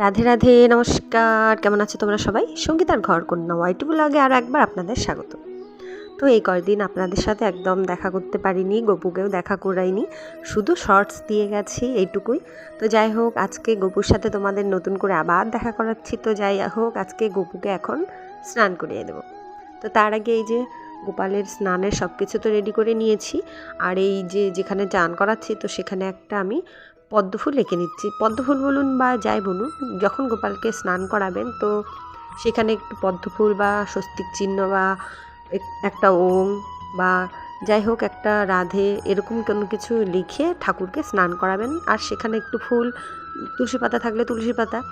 রাধে রাধে, নমস্কার। কেমন আছো তোমরা সবাই? সঙ্গীতার ঘর, কন্যা ওয়াইটি ব্লগে আরও একবার আপনাদের স্বাগত। তো এই কয়দিন আপনাদের সাথে একদম দেখা করতে পারিনি, গপুকেও দেখা করাইনি। শুধু শর্টস দিয়ে গেছি এইটুকুই। তো যাই হোক, আজকে গপুর সাথে তোমাদের নতুন করে আবার দেখা করাচ্ছি। তো যাই হোক, আজকে গপুকে এখন স্নান করিয়ে দেবো। তো তার আগে এই যে গোপালের স্নানের সব কিছু তো রেডি করে নিয়েছি। আর এই যে যেখানে চান করাচ্ছি, তো সেখানে একটা আমি পদ্মফুল এঁকে নিচ্ছি পদ্মফুল বলুন বা যাই বলুন, যখন গোপালকে স্নান করাবেন, তো সেখানে একটু পদ্মফুল বা স্বস্তিক চিহ্ন বা এক- একটা ওম বা যাই হোক একটা রাধে এরকম কোনো কিছু লিখে ঠাকুরকে স্নান করাবেন। আর সেখানে একটু ফুল, তুলসী পাতা থাকলে তুলসী পাতা,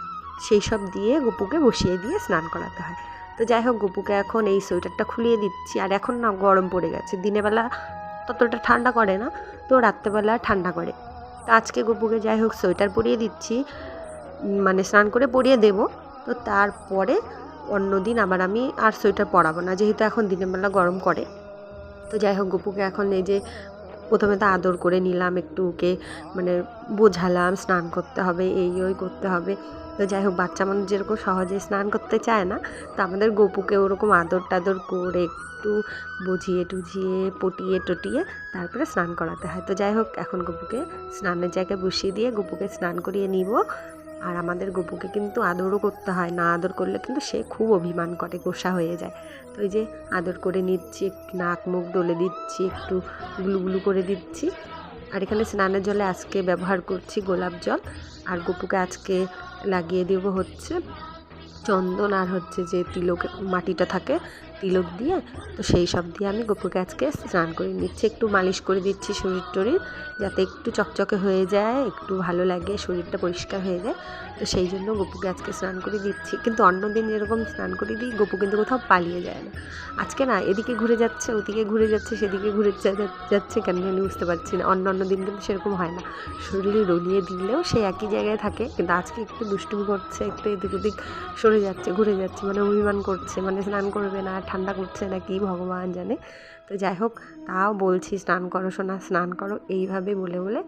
সেই সব দিয়ে গপুকে বসিয়ে দিয়ে স্নান করাতে হয়। তো যাই হোক, গপুকে এখন এই সোয়েটারটা খুলিয়ে দিচ্ছি। আর এখন না গরম পড়ে গেছে। দিনের বেলা ততটা ঠান্ডা করে না, তো রাত্রেবেলা ঠান্ডা করে। তো আজকে গপুকে যাই হোক সোয়েটার পরিয়ে দিচ্ছি মানে স্নান করে পরিয়ে দেব। তো তারপরে অন্য দিন আবার আমি আর সোয়েটার পরাবো না, যেহেতু এখন দিনের বেলা গরম করে। তো যাই হোক গপুকে এখন এই যে প্রথমে তো আদর করে নিলাম, একটু ওকে মানে বোঝালাম, স্নান করতে হবে, এই ওই করতে হবে। তো যাই হোক, বাচ্চা মানুষ যেরকম সহজে স্নান করতে চায় না, তো আমাদের গপুকে ওরকম আদর টাদর করে একটু বুঝিয়ে টুঝিয়ে, পটিয়ে টটিয়ে তারপরে স্নান করাতে হয়। তো যাই হোক, এখন গপুকে স্নানের জায়গায় বসিয়ে দিয়ে গপুকে স্নান করিয়ে নিব। আর আমাদের গপুকে কিন্তু আদরও করতে হয়, না আদর করলে কিন্তু সে খুব অভিমান করে, গোসা হয়ে যায়। তো ওই যে আদর করে নিচ্ছি নাক মুখ ডলে দিচ্ছি, একটু গুলু গুলু করে দিচ্ছি আর এখানে স্নানের জলে আজকে ব্যবহার করছি গোলাপ জল। আর গপুকে আজকে লাগিয়ে দেব হচ্ছে চন্দন আর হচ্ছে যে তিলক মাটিটা থাকে তিলক দিয়ে, তো সেই সব দিয়ে আমি গপুকে আজকে স্নান করে নিচ্ছি। একটু মালিশ করে দিচ্ছি শরীর টরীর, যাতে একটু চকচকে হয়ে যায়, একটু ভালো লাগে, শরীরটা পরিষ্কার হয়ে যায়। তো সেই জন্য গপুকে আজকে স্নান করে দিচ্ছি। কিন্তু অন্য দিন যেরকম স্নান করে দিই, গোপু কিন্তু কোথাও পালিয়ে যায় না। আজকে না, এদিকে ঘুরে যাচ্ছে, ওদিকে ঘুরে যাচ্ছে, সেদিকে ঘুরে যাচ্ছে, কেন জানি বুঝতে পারছি না। অন্য অন্য দিন কিন্তু সেরকম হয় না। শরীরে রলিয়ে দিলেও সে একই জায়গায় থাকে, কিন্তু আজকে একটু দুষ্টুমি করছে, একটু এদিক ওদিক সরে যাচ্ছে, ঘুরে যাচ্ছে মানে অভিমান করছে মানে স্নান করবে না ঠান্ডা করছে না কি ভগবান জানে। তো যাই হোক তাও বলছি, স্নান করো সোনা, স্নান করো। এইভাবে বলে বলে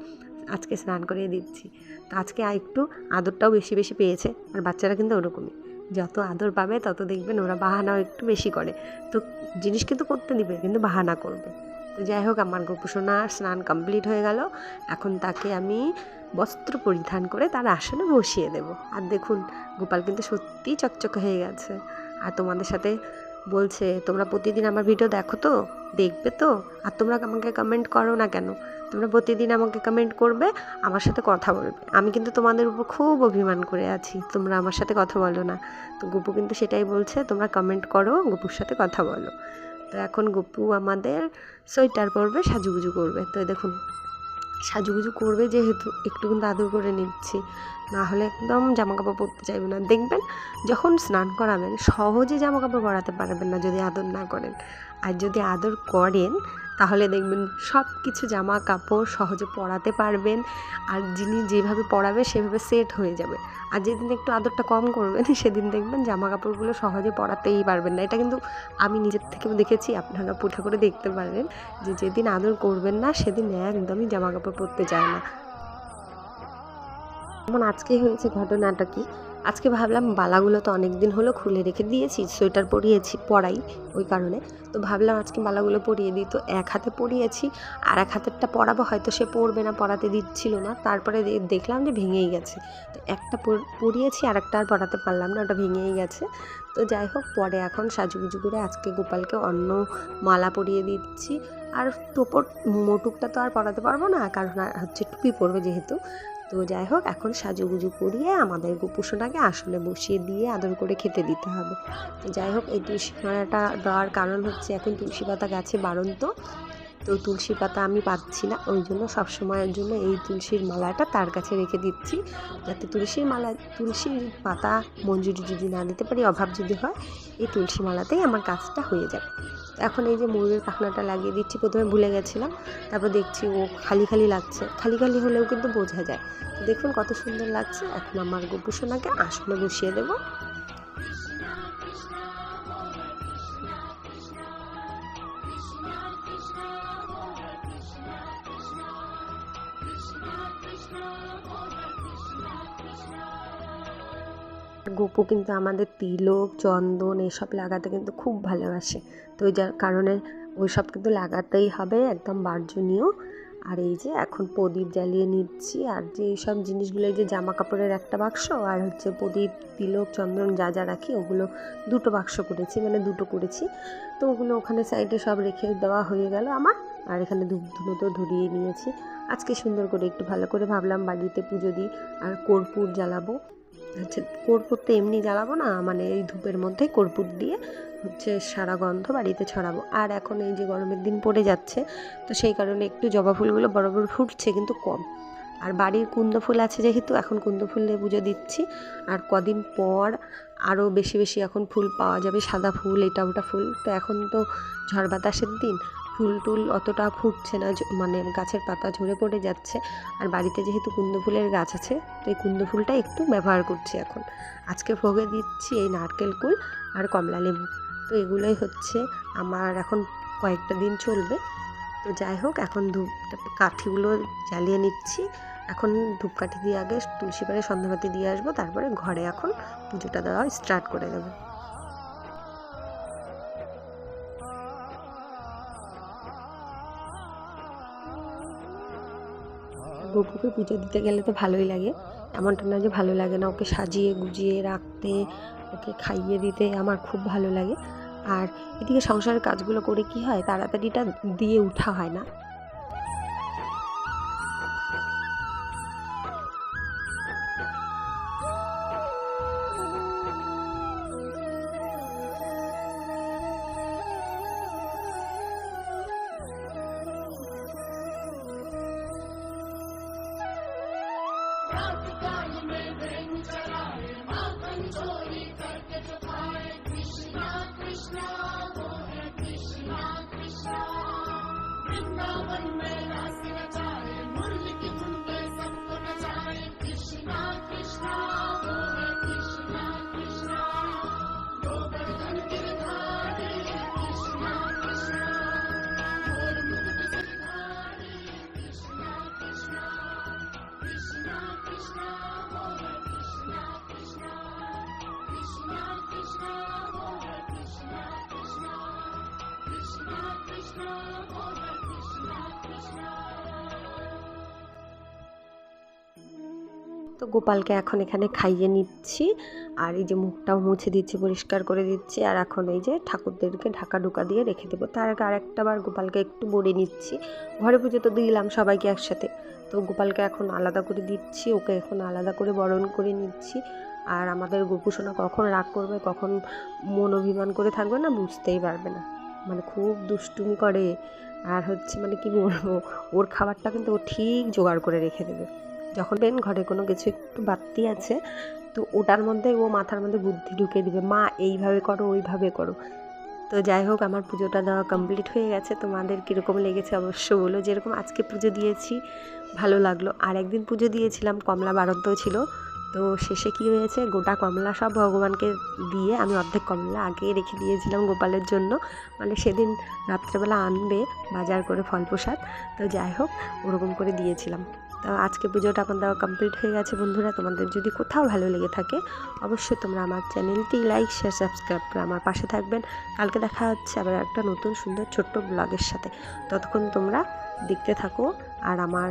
আজকে স্নান করিয়ে দিচ্ছি। তো আজকে একটু আদরটাও বেশি বেশি পেয়েছে, আর বাচ্চারা কিন্তু ওরকমই। যত আদর পাবে, তত দেখবেন ওরা বাহানাও একটু বেশি করে। তো জিনিস কিন্তু করতে দিবে, কিন্তু বাহানা করবে। তো যাই হোক আমার গোপুসোনা স্নান কমপ্লিট হয়ে গেল। এখন তাকে আমি বস্ত্র পরিধান করে তার আসনে বসিয়ে দেব। আর দেখুন, গোপাল কিন্তু সত্যিই চকচকে হয়ে গেছে। আর তোমাদের সাথে বলছে, তোমরা প্রতিদিন আমার ভিডিও দেখো তো? দেখবে তো? আর তোমরা আমাকে কমেন্ট করো না কেন? তোমরা প্রতিদিন আমাকে কমেন্ট করবে, আমার সাথে কথা বলবে। আমি কিন্তু তোমাদের উপর খুব অভিমান করে আছি। তোমরা আমার সাথে কথা বলো না। তো গুপু কিন্তু সেটাই বলছে, তোমরা কমেন্ট করো, গুপুর সাথে কথা বলো। তো এখন গুপু আমাদের সোয়েটার পরবে, সাজুগুজু করবে। তো দেখুন, সাজুগুজু করবে যেহেতু, একটু কিন্তু আদর করে নিচ্ছি। না হলে একদম জামা কাপড় পরতে চাইবে না। দেখবেন যখন স্নান করাবেন, সহজে জামা কাপড় পরাতে পারবেন না যদি আদর না করেন। আর যদি আদর করেন, তাহলে দেখবেন সব কিছু জামা কাপড় সহজে পরাতে পারবেন। আর যিনি যেভাবে পরাবে, সেভাবে সেট হয়ে যাবে। আর যেদিন একটু আদরটা কম করবেন, সেদিন দেখবেন জামা কাপড়গুলো সহজে পরাতেই পারবেন না। এটা কিন্তু আমি নিজের থেকেও দেখেছি, আপনারা পুঠা করে দেখতে পারবেন যে যেদিন আদর করবেন না, সেদিন একদমই জামা কাপড় পরতে চায় না। যেমন আজকে হয়েছে ঘটনাটা কি, আজকে ভাবলাম বালাগুলো তো অনেক দিন হলো খুলে রেখে দিয়েছি, সোয়েটার পরিয়েছি, পরাই ওই কারণে। তো ভাবলাম আজকে বালাগুলো পরিয়ে দিই, তো এক হাতে পরিয়েছি, আর এক হাতেরটা পরাবো, হয়তো সে পরবে না, পরাতে দিচ্ছিল না, তারপরে দেখলাম যে ভেঙেই গেছে। তো একটা পর- পরিয়েছি, আর একটা আর পরাতে পারলাম না, ওটা ভেঙেই গেছে। তো যাই হোক, পরে এখন সাজুগুজু করে আজকে গোপালকে অন্য মালা পরিয়ে দিচ্ছি। আর টোপর, মোটুকটা তো আর পরাতে পারব না, কারণ হচ্ছে টুপি পরবে যেহেতু। তো যাই হোক, এখন সাজুগুজু করিয়ে আমাদের গোপুসোনাকে আসলে বসিয়ে দিয়ে আদর করে খেতে দিতে হবে। তো যাই হোক, এই তুলসী মালাটা দেওয়ার কারণ হচ্ছে এখন তুলসী পাতা গাছে বাড়ন্ত। তো তুলসী পাতা আমি পাচ্ছি না, ওই জন্য সবসময়ের জন্য এই তুলসীর মালাটা তার কাছে রেখে দিচ্ছি। যাতে তুলসীর মালা, তুলসীর পাতা মঞ্জুরি যদি না দিতে পারি, অভাব যদি হয়, এই তুলসী মালাতেই আমার কাজটা হয়ে যাবে। এখন এই যে ময়ূরের পাখনাটা লাগিয়ে দিচ্ছি, প্রথমে ভুলে গেছিলাম, তারপর দেখছি ও খালি খালি লাগছে। খালি খালি হলেও কিন্তু বোঝা যায়। দেখুন কত সুন্দর লাগছে। এখন আমার গোপুসোনাকে আসনে বসিয়ে দেবো। গোপু কিন্তু আমাদের তিলক, চন্দন এসব লাগাতে কিন্তু খুব ভালোবাসে। তো ওই যার কারণে ওই সব কিন্তু লাগাতেই হবে, একদম বার্জনীয়। আর এই যে এখন প্রদীপ জ্বালিয়ে নিচ্ছি, আর যে সব জিনিসগুলো যে জামা কাপড়ের একটা বাক্স আর হচ্ছে প্রদীপ, তিলক, চন্দন যা যা রাখি, ওগুলো দুটো বাক্স করেছি মানে দুটো করেছি। তো ওগুলো ওখানে সাইডে সব রেখে দেওয়া হয়ে গেল আমার, আর এখানে ধূপ ধুনো তো ধরিয়ে নিয়েছি। আজকে সুন্দর করে একটু ভালো করে ভাবলাম বাড়িতে পুজো দিই, আর কর্পূর জ্বালাবো। হচ্ছে কর্পূর তো এমনি জ্বালাবো না মানে এই ধূপের মধ্যে কর্পূর দিয়ে হচ্ছে সারা গন্ধ বাড়িতে ছড়াবো। আর এখন এই যে গরমের দিন পড়ে যাচ্ছে, তো সেই কারণে একটু জবা ফুলগুলো বড় ফুটছে কিন্তু কম। আর বাড়ির কুন্দ ফুল আছে যেহেতু, এখন কুন্দ ফুল দিয়ে পুজো দিচ্ছি। আর কদিন পর আরও বেশি বেশি এখন ফুল পাওয়া যাবে, সাদা ফুল, এটা ওটা ফুল। তো এখন তো ঝড় বাতাসের দিন ফুল টুল অতটা ফুটছে না মানে গাছের পাতা ঝরে পড়ে যাচ্ছে। আর বাড়িতে যেহেতু কুন্দ ফুলের গাছ আছে, তো এই কুন্দ ফুলটা একটু ব্যবহার করছি এখন। আজকে ভোগে দিচ্ছি এই নারকেল কুল আর কমলা লেবু। তো এগুলোই হচ্ছে আমার এখন কয়েকটা দিন চলবে। তো যাই হোক, এখন ধূপ কাঠিগুলো জ্বালিয়ে নিচ্ছি। এখন ধূপকাঠি দিয়ে আগে তুলসী পাড়ে সন্ধ্যাবাতি দিয়ে আসব, তারপরে ঘরে এখন পুজোটা দেওয়া স্টার্ট করে দেবো। গপুকে পুজো দিতে গেলে তো ভালোই লাগে। এমনটা না যে ভালো লাগে না, ওকে সাজিয়ে গুজিয়ে রাখতে, ওকে খাইয়ে দিতে আমার খুব ভালো লাগে। আর এদিকে সংসারের কাজগুলো করে কি হয়, তাড়াতাড়িটা দিয়ে উঠা হয় না। তো গোপালকে এখন এখানে খাইয়ে নিচ্ছি। আর এই যে মুখটাও মুছে দিচ্ছি, পরিষ্কার করে দিচ্ছি। আর এখন এই যে ঠাকুরদেরকে ঢাকা ঢুকা দিয়ে রেখে দেবো। তার আগে আর একটা বার গোপালকে একটু বড়ে নিচ্ছি। ঘরে পুজো তো দিলাম সবাইকে একসাথে। তো গোপালকে এখন আলাদা করে দিচ্ছি, ওকে এখন আলাদা করে বরণ করে নিচ্ছি। আর আমাদের গোপুসোনা কখন রাগ করবে, কখন মন অভিমান করে থাকবে না, বুঝতেই পারবে না। মানে খুব দুষ্টুমি করে। আর হচ্ছে মানে কি বলব, ওর খাবারটা কিন্তু ও ঠিক জোগাড় করে রেখে দেবে। যখন বেন ঘরে কোনো কিছু একটু বাড়তি আছে, তো ওটার মধ্যে ও মাথার মধ্যে বুদ্ধি ঢুকে দিবে, মা, এইভাবে করো, ওইভাবে করো। তো যাই হোক, আমার পুজোটা দেওয়া কমপ্লিট হয়ে গেছে। তোমাদের কীরকম লেগেছে অবশ্য বলো। যেরকম আজকে পুজো দিয়েছি, ভালো লাগল। আর একদিন পুজো দিয়েছিলাম, কমলা বারন্ত ছিল। তো শেষে কি হয়েছে? গোটা কমলা সব ভগবানকে দিয়ে আমি অর্ধেক কমলা আগে রেখে দিয়েছিলাম গোপালের জন্য। মানে সেদিন রাত্রেবেলা আনবে, বাজার করে ফল প্রসাদ। তো যাই হোক, ওরকম করে দিয়েছিলাম। তো আজকে পুজোটা আমার দেওয়া কমপ্লিট হয়ে গেছে বন্ধুরা। তোমাদের যদি কোথাও ভালো লেগে থাকে, অবশ্যই তোমরা আমার চ্যানেলটি লাইক শেয়ার সাবস্ক্রাইব করে আমার পাশে থাকবেন। কালকে দেখা হচ্ছে আবার একটা নতুন সুন্দর ছোট্ট ব্লগের সাথে। ততক্ষণ তোমরা দেখতে থাকো আর আমার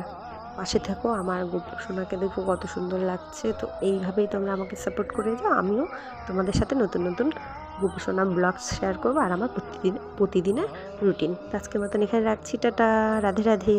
পাশে থাকো। আমার সোনাকে দেখো কত সুন্দর লাগছে। তো এইভাবেই তোমরা আমাকে সাপোর্ট করে যাও। আমিও তোমাদের সাথে নতুন নতুন গোপসোনা ব্লগস শেয়ার করব আর আমার প্রতিদিন প্রতিদিনের রুটিন আজকের মতন এখানে রাখছি। টাটা, রাধে রাধে।